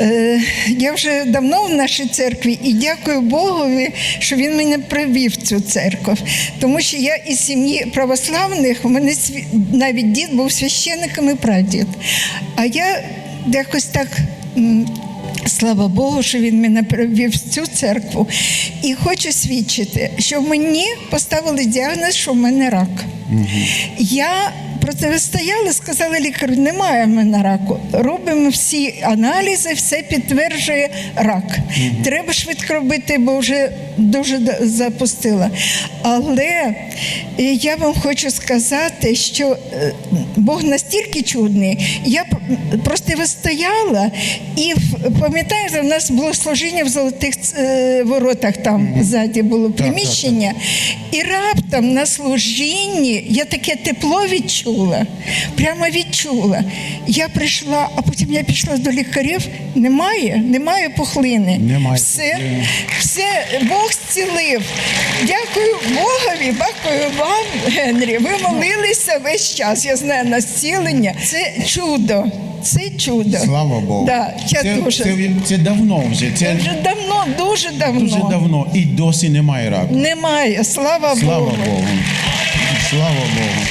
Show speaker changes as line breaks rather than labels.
Е, Я вже давно в нашій церкві і дякую Богові, що він мене привів в цю церкву. Тому що я із сім'ї православних, у мене навіть дід був священником і прадід. А я якось так. Слава Богу, що він мене привів в цю церкву. І хочу свідчити, що мені поставили діагноз, що в мене рак. Я протистояла, сказали лікарю, немає в мене раку. Робимо всі аналізи, все підтверджує рак. Треба швидко робити, бо вже дуже запустила. Але е, я вам хочу сказати, що е, Бог настільки чудний. Я просто вистояла і пам'ятаєте, у нас було служіння в золотих е, воротах, там ззаді було приміщення. І раптом на служінні я таке тепло відчула, прямо відчула. Я прийшла, а потім я пішла до лікарів. Немає, немає пухлини.
Немає
Все, все Бог зцілив. Дякую Богові, дякую вам, Генрі. Ви молилися весь час. Я знаю на зцілення. Це чудо. Це чудо.
Слава Богу.
Да, я
це,
дуже.
це, це давно вже. Це
Це вже давно, дуже давно.
дуже давно. І досі немає раку.
Немає, слава,
Слава
Богу.
Богу. Слава Богу.